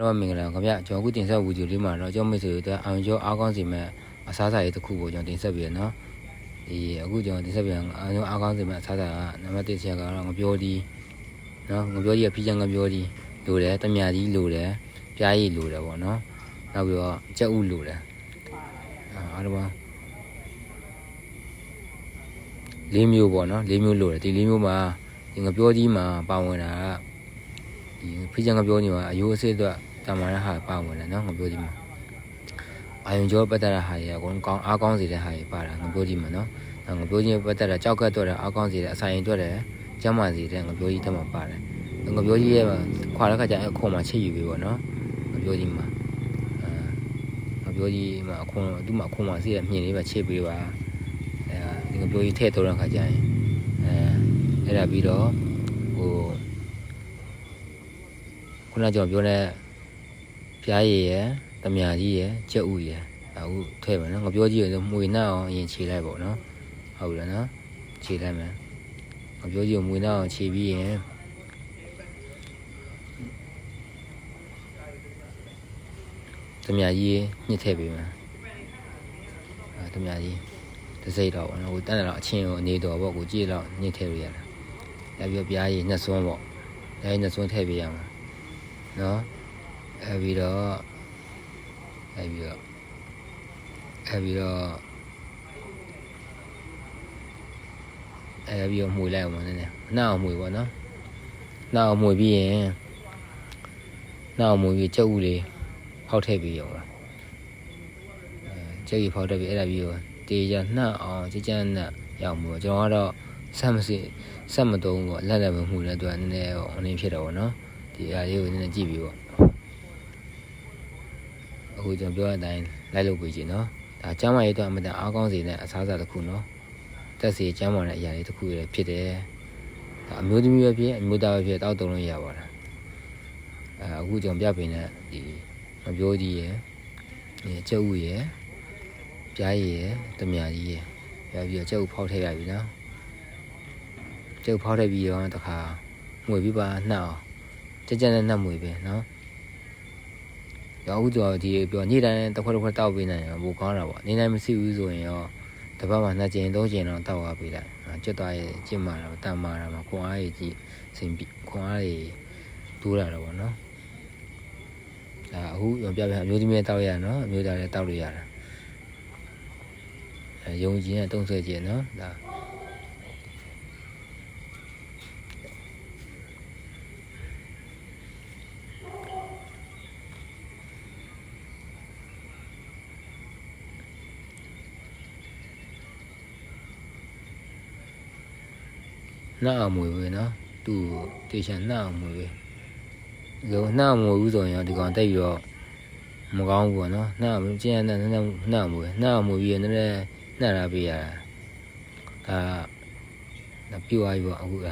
တော့မင်္ဂလာခင်ဗျကျွန်တော်အခုတင်ဆက်ဗီဒီယိုလေးမှာတော့ကျွန်တော်မိတ်ဆွေတို့အောင်ကျော်အားကောင်းစီမဲ့အစားအစာရေးတစ်ခုကိုကျွန်တော်တင်ဆက်ပြရနော်ဒီအခုကျွန်တော်တင်ဆက်ပြအောင်ကျော်အားကောင်းစီမဲ့အစားအစာကနံပါတ်1ချက်ကတော့ငပြောဒီနော်ငပြောဒီကဖီးချန်ငပြောဒီလိုတယ်တမြာကြီးလိုတယ်ပြားရည်လိုတယ်ပေါ့နော်နောက်ပြီးတော့ကြက်ဥလိုတယ်အားလုံးပါလေးမျိုးပေါ့နော်လေးမျိုးလိုတယ်ဒီလေးမျိုးမှာဒီငပြောကြီးမှာပါဝင်တာကဒီဖိချန်ကပြောနေမှာအယိုးအစစ်အတွက် တာမာရဟာပါဝင်တယ်နော်ငါပြောဒီမှာအာယုံကျော်ပတ်သက်တဲ့ဟာတွေအကုန်ကောင်းအားကောင်းစေတဲ့ဟာတွေပါတာငါပြောဒီမှာနော်ငါပြောချင်းပတ်သက်တဲ့ကြောက်ကတ်အတွက်အားကောင်းစေတဲ့အဆိုင်အတွက်လည်းကျမ်းမာစေတဲ့ငါပြောကြီးတက်မှာပါတယ်ငါပြောကြီးရဲ့ခွာတဲ့ခါကျအခွန်မှာချိတ်ယူပြီပေါ့နော်ငါပြောကြီးမှာအဲငါပြောကြီးမှာအခွန်သူ့မှာအခွန်မှာစီးတဲ့မြင်လေးပဲချိတ်ပေးပါအဲဒီငါပြောကြီးထည့်ထုတ်တဲ့ခါကျရင်အဲအဲ့ဒါပြီးတော့ဟိုခုနကကျွန်တော်ပြောတဲ့ ဖျားရည်ရယ်တမယာကြီးရယ်ကြက်ဥရယ်အခုထည့်မယ်နော်ငပြောကြီးရယ်မွေနှောက်အောင်အရင်ခြေလိုက်ပေါ့နော်ဟုတ်တယ်နော်ခြေလိုက်မယ်ငပြောကြီးကိုမွေနှောက်အောင်ခြေပြီးရင်တမယာကြီးညှစ်ထည့်ပေးမယ်အဲတမယာကြီးတစိတ်တော့ပေါ့နော်ကိုတန်းတယ်တော့အချင်းကိုအနေတော်ပေါ့ကိုကြည့်တော့ညှစ်ထည့်လို့ရတယ်လက်ပြောပြားရည်နှစ်စွန်းပေါ့ဒါရည်နှစ်စွန်းထည့်ပေးရမှာနော် အဲပြီးတော့အဲပြီးတော့အဲပြီးတော့အဲပြီးတော့မှုလိုက်အောင်နည်းနည်းနှောက်အောင်မှုပေါ့နော်နှောက်အောင်မှုပြီးရင်နှောက်အောင်မှုပြီးကြုပ်ဦးလေးဖောက်ထည့်ပြီးရောပါအဲကြုပ်ကြီးဖောက်ထည့်ပြီးအဲ့ဒါပြီးတော့တေးရနှောက်အောင်ကြကြနှက်ရောက်မှုပေါ့ကျွန်တော်ကတော့ဆက်မစစ်ဆက်မတုံးပေါ့လက်လက်မမှုလည်းသူကနည်းနည်းဟိုအနေဖြစ်တော့ဗောနော်ဒီအရာလေးကိုနည်းနည်းကြည့်ပြီးပေါ့ အခုကျွန်တော်ပြောတဲ့အတိုင်းလိုက်လုပ်ပေးကြည့်နော်ဒါကျမ်းမာရေးတော့အမတန်အားကောင်းစေတဲ့အစားအစာတစ်ခုနော်တက်စီကျမ်းမာတဲ့အရာလေးတစ်ခုရဖြစ်တယ်ဒါအမျိုးသမီးပဲဖြစ်အမျိုးသားပဲဖြစ်တောက်တုံလို့ရပါလားအဲအခုကျွန်တော်ပြပေးတဲ့ဒီမပြောကြီးရယ်ဒီကျုပ်ဦးရယ်ပြားရည်ရယ်တမြာကြီးရယ်ပြပြီးတော့ကျုပ်ဖောက်ထည့်ရပြီနော်ကျုပ်ဖောက်ထည့်ပြီးတော့တခါငွေပြီးပါနှောက်ကြက်ကြက်နဲ့နှက်မွေပဲနော် ရောအခုတော့ဒီပြောနေ့တိုင်းတစ်ခွက်တစ်ခွက်တောက်ပေးနိုင်ရင်ပိုကောင်းတာပေါ့နေ့တိုင်းမရှိဘူးဆိုရင်ရောတစ်ပတ်မှနှစ်ကြိမ်သုံးကြိမ်တော့တောက်ရပေးလိုက်ကျွတ်သွားရဲ့ကြင့်မာတာတန်မာတာမှာခွန်အားကြီးကြည့်စိမ်ပြီးခွန်အားကြီးတိုးလာတော့ဗောနော်ဒါအခုပြပြအမျိုးသမီးတောက်ရနော်အမျိုးသားလည်းတောက်လို့ရတာအဲယုံကြည်နဲ့တုံးဆွဲကြည့်နော်ဒါ နှောက်အောင်မွေပဲနော်သူ့တေချာနှောက်အောင်မွေပဲလောနှောက်အောင်မွေဘူးဆိုရင်ရောဒီကောင်တိတ်ပြီးတော့မကောင်းဘူးပေါ့နော်နှောက်အောင်ကျင်းရတဲ့နှောက်နှောက်အောင်မွေနှောက်အောင်မွေပြီးရင်လည်းနှက်လာပေးရတာဒါဒါပြိုသွားပြီပေါ့အခုက